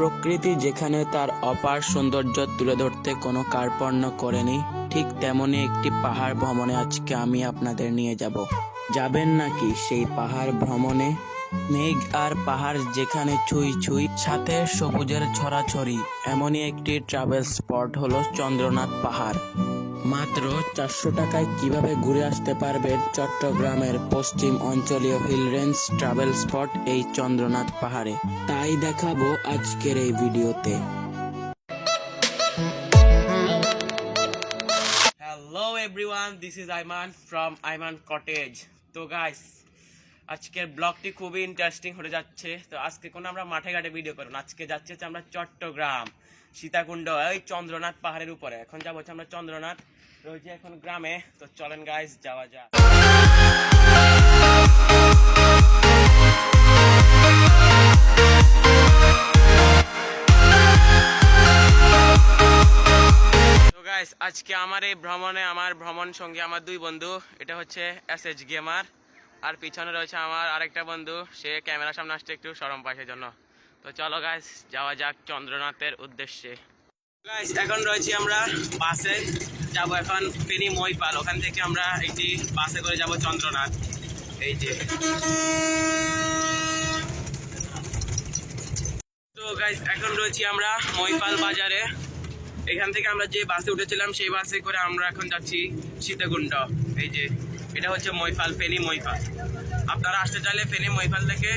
প্রকৃতি যেখানে তার অপার সৌন্দর্য তুলে ধরতে কোনো কার্পণ্য করেনি, ঠিক তেমনি একটি পাহাড় ভ্রমণে আজকে আমি আপনাদের নিয়ে যাব। যাবেন নাকি সেই পাহাড় ভ্রমণে? মেঘ আর পাহাড় যেখানে ছুঁই ছুঁই, সাথে সবুজের ছড়াছড়ি, এমনই একটি ট্রাভেল স্পট হলো চন্দ্রনাথ পাহাড়। মাত্র চারশো টাকায় কীভাবে ঘুরে আসতে পারবেন চট্টগ্রামের পশ্চিম অঞ্চলীয় হিল রেঞ্জ ট্রাভেল স্পট এই চন্দ্রনাথ পাহাড়ে? তাই দেখাবো আজকের এই ভিডিওতে। Hello everyone this is Aiman from Aiman cottage তো গাইস আজকের ব্লগটি খুবই ইন্টারেস্টিং হতে যাচ্ছে। তো আজকে কোনো আমরা মাঠে ঘাটে ভিডিও করব না। আজকে যাচ্ছে হচ্ছে আমরা চট্টগ্রাম, সীতাকুণ্ড, ওই চন্দ্রনাথ পাহাড়ের উপরে। এখন যাব হচ্ছে আমরা চন্দ্রনাথ, রয়েছে এখন গ্রামে। তো চলেন গাইস যাওয়া যাক। আজকে আমার এই ভ্রমণে, আমার ভ্রমণ সঙ্গে আমার দুই বন্ধু, এটা হচ্ছে এস এইচ গেমার আর পিছনে রয়েছে আমার আরেকটা বন্ধু, সে ক্যামেরার সামনে আসতে একটু সরম পায় জন্য তো চলো গাইস যাওয়া যাক চন্দ্রনাথের উদ্দেশ্যে। গাইস এখন রয়েছি আমরা বাসে। যাব এখন ফেনি মইপাল, ওখান থেকে আমরা একটি বাসে করে যাব চন্দ্রনাথ। এই যে। তো গাইস এখন রয়েছি আমরা মইপাল বাজারে। এখান থেকে আমরা যে বাসে উঠেছিলাম, সেই বাসে করে আমরা এখন যাচ্ছি সীতাকুণ্ড এই যে। এটা হচ্ছে মইফাল ফেনি মইফাল আপনারা আসতে চাইলে ফেনি মইফাল থেকে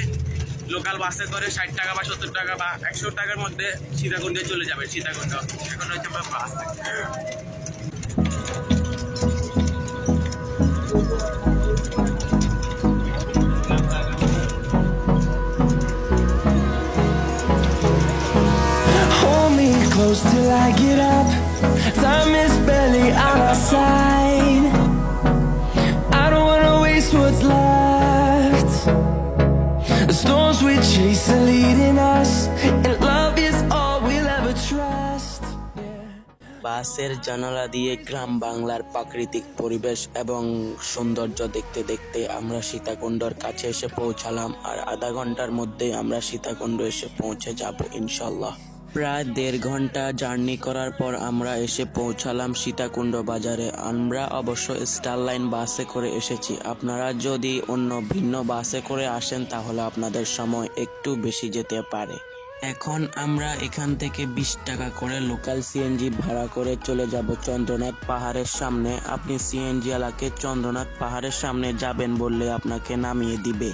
লোকাল বাসে করে ষাট টাকা বা সত্তর টাকা বা একশো টাকার মধ্যে সীতাকুণ্ডে চলে যাবে সীতাকুণ্ড এখন হচ্ছে আমরা বাস close till I get up. Time is barely on our side. Storms we chase are leading us, and love is all we'll ever trust. বাসের জানালা দিয়ে গ্রাম বাংলার প্রাকৃতিক পরিবেশ এবং সৌন্দর্য দেখতে দেখতে আমরা সীতাকুণ্ডর কাছে এসে পৌঁছালাম। আর আধা ঘণ্টার মধ্যে আমরা সীতাকুণ্ড এসে পৌঁছে যাব ইনশাল্লাহ প্রায় দেড় ঘণ্টা জার্নি করার পর আমরা এসে পৌঁছালাম সীতাকুণ্ড বাজারে। আমরা অবশ্য স্টার লাইন বাসে করে এসেছি। আপনারা যদি অন্য ভিন্ন বাসে করে আসেন, তাহলে আপনাদের সময় একটু বেশি যেতে পারে। এখন আমরা এখান থেকে বিশ টাকা করে লোকাল সিএনজি ভাড়া করে চলে যাব চন্দ্রনাথ পাহাড়ের সামনে। আপনি সিএনজি আলাকে চন্দ্রনাথ পাহাড়ের সামনে যাবেন বললে আপনাকে নামিয়ে দিবে।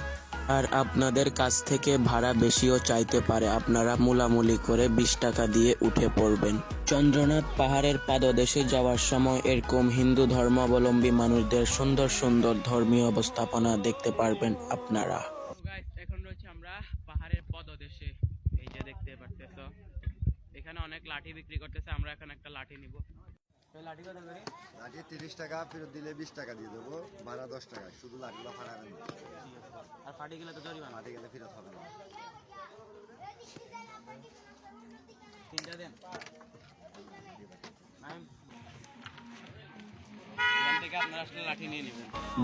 আর আপনাদের কাছ থেকে ভাড়া বেশিও চাইতে পারে। আপনারা মুলামুলি করে বিশ টাকা দিয়ে উঠে পড়বেন। চন্দ্রনাথ পাহাড়ের পাদদেশে যাওয়ার সময় এরকম হিন্দু ধর্মাবলম্বী মানুষদের সুন্দর সুন্দর ধর্মীয় অবস্থাপনা দেখতে পারবেন আপনারা। এখন রয়েছে আমরা পাহাড়ের পদদেশে। এই যে দেখতে পারতেছো। এখানে অনেক লাঠি বিক্রি করতেছে, আমরা এখন একটা লাঠি নিব। লাঠি তিরিশ টাকা ফেরত দিলে বিশ টাকা দিয়ে দেবো। ভাড়া দশ টাকা শুধু লাঠিগুলো ফাটাবেন আর ফাটি গেলে তো জরিমানা। ফাটি গেলে ফেরত হবে না। তিনটা দেন।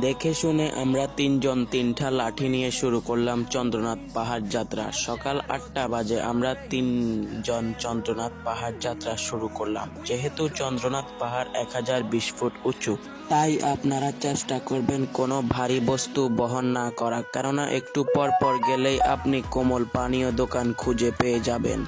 দেখে শুনে আমরা তিনজন তিনটা লাঠি নিয়ে শুরু করলাম চন্দ্রনাথ পাহাড় যাত্রা। সকাল আটটা বাজে আমরা তিনজন চন্দ্রনাথ পাহাড় যাত্রা শুরু করলাম। যেহেতু চন্দ্রনাথ পাহাড় এক হাজার বিশ ফুট উঁচু, তাই আপনারা চেষ্টা করবেন কোনো ভারী বস্তু বহন না করা। কেননা একটু পর পর গেলেই আপনি কোমল পানীয় দোকান খুঁজে পেয়ে যাবেন।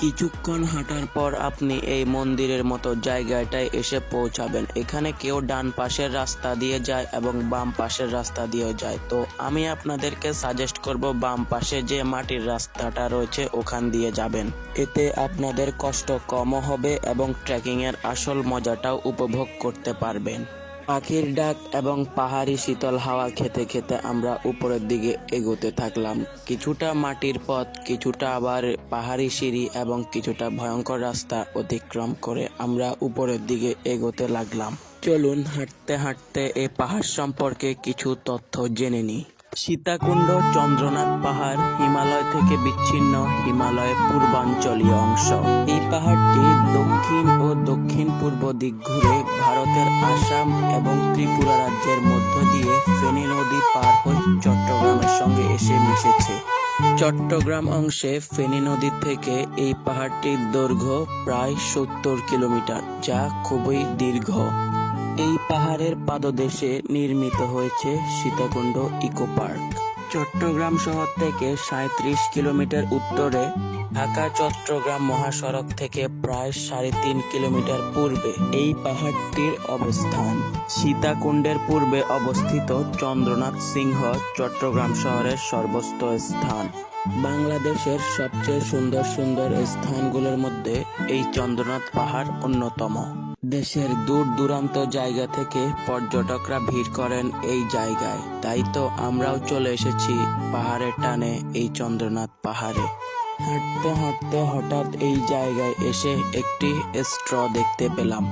কিছুক্ষণ হাঁটার পর আপনি এই মন্দিরের মতো জায়গাটায় এসে পৌঁছাবেন। এখানে কেউ ডান পাশের রাস্তা দিয়ে যায় এবং বাম পাশের রাস্তা দিয়ে যায়। তো আমি আপনাদেরকে সাজেস্ট করব বাম পাশে যে মাটির রাস্তাটা রয়েছে, ওখান দিয়ে যাবেন। এতে আপনাদের কষ্ট কমও হবে এবং ট্রেকিংয়ের আসল মজাটাও উপভোগ করতে পারবেন। পাখির ডাক এবং পাহাড়ি শীতল হাওয়া খেতে খেতে আমরা উপরের দিকে এগোতে থাকলাম। কিছুটা মাটির পথ, কিছুটা আবার পাহাড়ি সিঁড়ি এবং কিছুটা ভয়ঙ্কর রাস্তা অতিক্রম করে আমরা উপরের দিকে এগোতে লাগলাম। চলুন হাঁটতে হাঁটতে এই পাহাড় সম্পর্কে কিছু তথ্য জেনে নিই। সীতাকুণ্ড চন্দ্রনাথ পাহাড় হিমালয় থেকে বিচ্ছিন্ন হিমালয়ের পূর্বাঞ্চলীয় অংশ। এই পাহাড়টি দক্ষিণ ও দক্ষিণ পূর্ব দিক ঘুরে ভারতের আসাম এবং ত্রিপুরা রাজ্যের মধ্য দিয়ে ফেনী নদী পার হয়ে চট্টগ্রামের সঙ্গে এসে মিশেছে। চট্টগ্রাম অংশে ফেনী নদী থেকে এই পাহাড়টির দৈর্ঘ্য প্রায় সত্তর কিলোমিটার, যা খুবই দীর্ঘ। এই পাহাড়ের পাদদেশে নির্মিত হয়েছে সীতাকুণ্ড ইকো পার্ক। চট্টগ্রাম শহর থেকে সাঁত্রিশ কিলোমিটার উত্তরে ঢাকা চট্টগ্রাম মহাসড়ক থেকে প্রায় সাড়ে তিন কিলোমিটার পূর্বে এই পাহাড়টির অবস্থান। সীতাকুণ্ডের পূর্বে অবস্থিত চন্দ্রনাথ সিংহ চট্টগ্রাম শহরের সর্বস্ত স্থান। বাংলাদেশের সবচেয়ে সুন্দর সুন্দর স্থানগুলোর মধ্যে এই চন্দ্রনাথ পাহাড় অন্যতম। দেশের দূর দূরান্ত জায়গা থেকে পর্যটকরা ভিড় করেন এই জায়গায়। তাই তো আমরাও চলে এসেছি পাহাড়ের টানে এই চন্দ্রনাথ পাহাড়ে। হাঁটতে হাঁটতে হঠাৎ এই জায়গায় এসে একটি স্ট্র দেখতে পেলাম।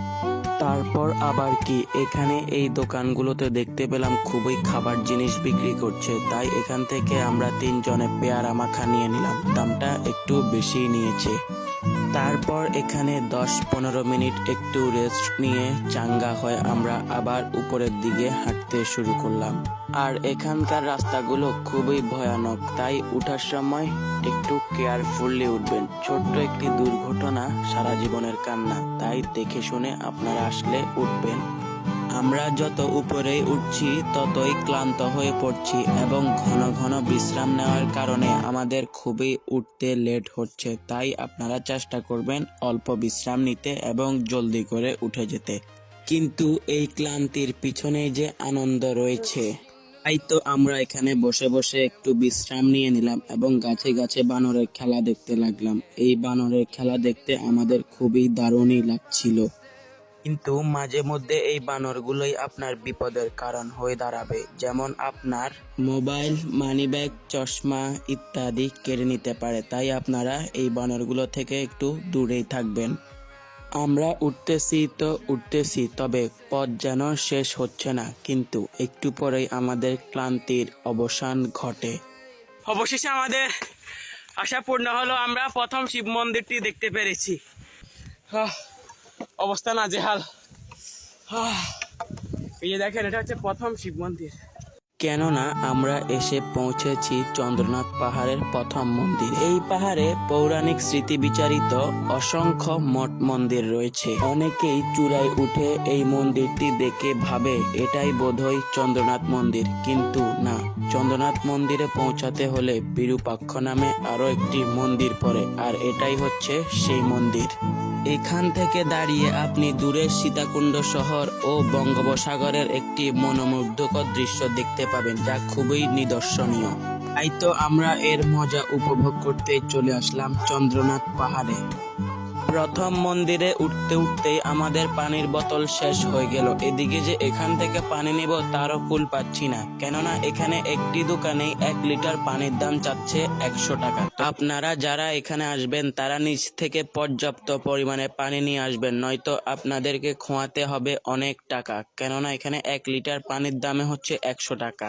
তারপর আবার কি? এখানে এই দোকানগুলোতে দেখতে পেলাম খুবই খাবার জিনিস বিক্রি করছে। তাই এখান থেকে আমরা তিনজনে পেয়ারা মাখা নিয়ে নিলাম। দামটা একটু বেশি নিয়েছে। তারপর এখানে দশ পনেরো মিনিট একটু রেস্ট নিয়ে চাঙ্গা হয়ে আমরা আবার উপরের দিকে হাঁটতে শুরু করলাম। আর এখানকার রাস্তাগুলো খুবই ভয়ানক, তাই উঠার সময় একটু কেয়ারফুললি উঠবেন। ছোট্ট একটি দুর্ঘটনা সারা জীবনের কান্না, তাই দেখে শুনে আপনারা আসলে উঠবেন। আমরা যত উপরে উঠছি, ততই ক্লান্ত হয়ে পড়ছি এবং ঘন ঘন বিশ্রাম নেওয়ার কারণে আমাদের খুবই উঠতে লেট হচ্ছে। তাই আপনারা চেষ্টা করবেন অল্প বিশ্রাম নিতে এবং জলদি করে উঠে যেতে। কিন্তু এই ক্লান্তির পিছনে যে আনন্দ রয়েছে, তাই তো আমরা এখানে বসে বসে একটু বিশ্রাম নিয়ে নিলাম এবং গাছে গাছে বানরের খেলা দেখতে লাগলাম। এই বানরের খেলা দেখতে আমাদের খুবই দারুণই লাগছিল। কিন্তু মাঝে মধ্যে এই বানরগুলোই আপনার বিপদের কারণ হয়ে দাঁড়াবে, যেমন আপনার মোবাইল, মানিব্যাগ, চশমা ইত্যাদি কেড়ে নিতে পারে। তাই আপনারা এই বানরগুলো থেকে একটু দূরেই থাকবেন। আমরা উঠতেছি তো উঠতেছি, তবে পথ যেন শেষ হচ্ছে না, কিন্তু একটু পরেই আমাদের ক্লান্তির অবসান ঘটে। অবশেষে আমাদের আশা পূর্ণ হলো, আমরা প্রথম শিব মন্দিরটি দেখতে পেরেছি। অবস্থা না জেহাল এই যে দেখেন, এটা হচ্ছে প্রথম শিব মন্দির। কেননা আমরা এসে পৌঁছেছি চন্দ্রনাথ পাহাড়ের প্রথম মন্দির। এই পাহাড়ে পৌরাণিক স্মৃতি বিচারিত অসংখ্য মঠ মন্দির রয়েছে। অনেকেই চূড়ায় উঠে এই মন্দিরটি দেখে ভাবে, এটাই বোধহয় চন্দ্রনাথ মন্দির। কিন্তু না, চন্দ্রনাথ মন্দিরে পৌঁছাতে হলে বিরূপাক্ষ নামে আরও একটি মন্দির পড়ে, আর এটাই হচ্ছে সেই মন্দির। এখান থেকে দাঁড়িয়ে আপনি দূরের সীতাকুণ্ড শহর ও বঙ্গোপসাগরের একটি মনোমুগ্ধকর দৃশ্য দেখতে পাবেন, যা খুবই নিদর্শনীয়। তাই তো আমরা এর মজা উপভোগ করতে চলে আসলাম চন্দ্রনাথ পাহাড়ে। প্রথম মন্দিরে উঠতে উঠতেই আমাদের পানির বোতল শেষ হয়ে গেল। এদিকে যে এখান থেকে পানি নিব তারও কুল পাচ্ছি না। কেননা এখানে একটি দোকানে এক লিটার পানির দাম চাচ্ছে একশো টাকা। আপনারা যারা এখানে আসবেন, তারা নিজ থেকে পর্যাপ্ত পরিমাণে পানি নিয়ে আসবেন, নয়তো আপনাদেরকে খোঁয়াতে হবে অনেক টাকা। কেননা এখানে এক লিটার পানির দামে হচ্ছে একশো টাকা।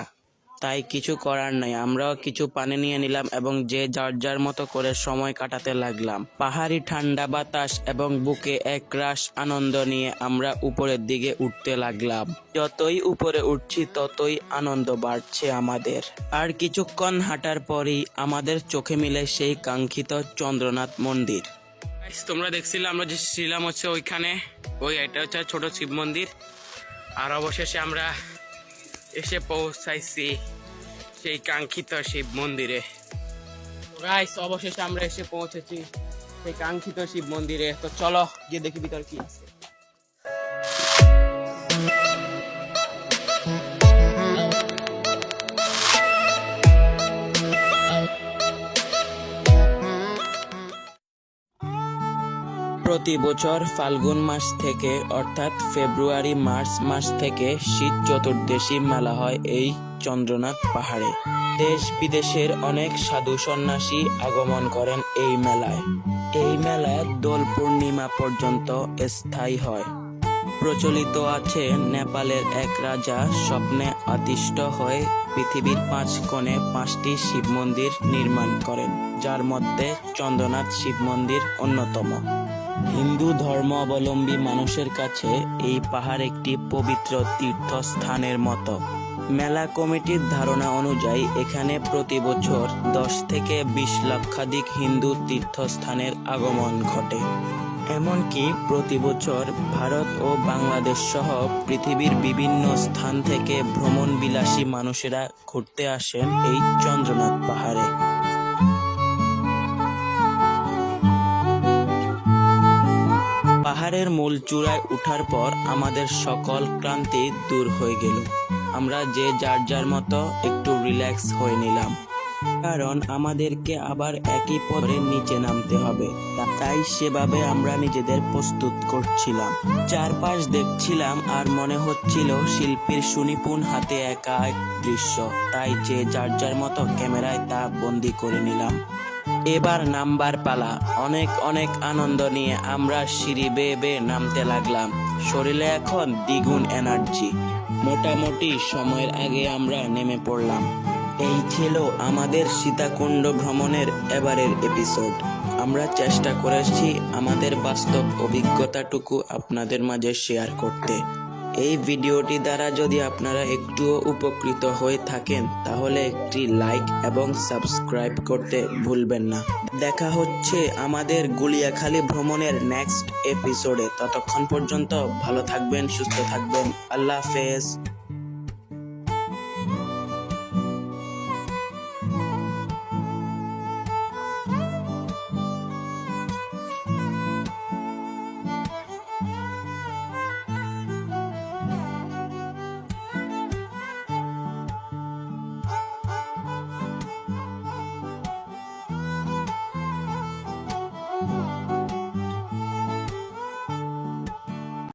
তাই কিছু করার নাই। আমরাও কিছু পানি নিয়ে নিলাম এবং যে যার যার মতো করে সময় কাটাতে লাগলাম। পাহাড়ি ঠান্ডা বাতাস এবং বুকে এক রাস আনন্দ নিয়ে আমরা উপরের দিকে উঠতে লাগলাম। যতই উপরে উঠছি, ততই আনন্দ বাড়ছে আমাদের। আর কিছুক্ষণ হাঁটার পরেই আমাদের চোখে মিলে সেই কাঙ্ক্ষিত চন্দ্রনাথ মন্দির। তোমরা দেখছিলে আমরা যে ছিলাম হচ্ছে ওইখানে। ওই এটা হচ্ছে ছোট শিব মন্দির। আর অবশেষে আমরা এসে পৌঁছাইছি। সেই কাঙ্ক্ষিত শিব মন্দিরে। গাইস অবশেষে আমরা এসে পৌঁছেছি সেই কাঙ্ক্ষিত শিব মন্দিরে। তো চলো গিয়ে দেখি ভিতর কি আছে। প্রতি বছর ফাল্গুন মাস থেকে অর্থাৎ ফেব্রুয়ারি মার্চ মাস থেকে শীত চতুর্দশী মেলা হয় এই চন্দ্রনাথ পাহাড়ে। দেশ বিদেশের অনেক সাধু সন্ন্যাসী আগমন করেন এই মেলায়। এই মেলা দোল পূর্ণিমা পর্যন্ত স্থায়ী হয়। প্রচলিত আছে নেপালের এক রাজা স্বপ্নে আদিষ্ট হয়ে পৃথিবীর পাঁচ কোণে পাঁচটি শিব মন্দির নির্মাণ করেন, যার মধ্যে চন্দ্রনাথ শিব মন্দির অন্যতম। হিন্দু ধর্মাবলম্বী মানুষের কাছে এই পাহাড় একটি পবিত্র তীর্থস্থানের মতো। মেলা কমিটির ধারণা অনুযায়ী এখানে প্রতি বছর দশ থেকে বিশ লক্ষাধিক হিন্দু তীর্থস্থানের আগমন ঘটে। এমনকি প্রতি বছর ভারত ও বাংলাদেশ সহ পৃথিবীর বিভিন্ন স্থান থেকে ভ্রমণ বিলাসী মানুষেরা ঘুরতে আসেন এই চন্দ্রনাথ পাহাড়ে। পাহাড়ের মূল চূড়ায় ওঠার পর আমাদের সকল ক্লান্তি দূর হয়ে গেল। আমরা যে যার যার মতো একটু রিল্যাক্স হয়ে নিলাম। কারণ আমাদেরকে আবার একই পরে নিচে নামতে হবে। তাই সেভাবে আমরা নিজেদের প্রস্তুত করছিলাম। চারপাশ দেখছিলাম আর মনে হচ্ছিল শিল্পীর সুনিপুণ হাতে একা এক দৃশ্য। তাই যে যার যার মতো ক্যামেরায় তা বন্দি করে নিলাম। এবার নামবার পালা। অনেক অনেক আনন্দ নিয়ে আমরা সিঁড়ি বেয়ে বেয়ে নামতে লাগলাম। শরীরে এখন দ্বিগুণ এনার্জি মোটামুটি সময়ের আগে আমরা নেমে পড়লাম। এই ছিল আমাদের সীতাকুণ্ড ভ্রমণের এবারের এপিসোড আমরা চেষ্টা করেছি আমাদের বাস্তব অভিজ্ঞতাটুকু আপনাদের মাঝে শেয়ার করতে। এই ভিডিওটি দ্বারা যদি আপনারা একটুও উপকৃত হয়ে থাকেন, তাহলে একটি লাইক এবং সাবস্ক্রাইব করতে ভুলবেন না। দেখা হচ্ছে আমাদের গুলিয়াখালী ভ্রমণের নেক্সট এপিসোডে। ততক্ষণ পর্যন্ত ভালো থাকবেন, সুস্থ থাকবেন। আল্লাহ হাফেজ।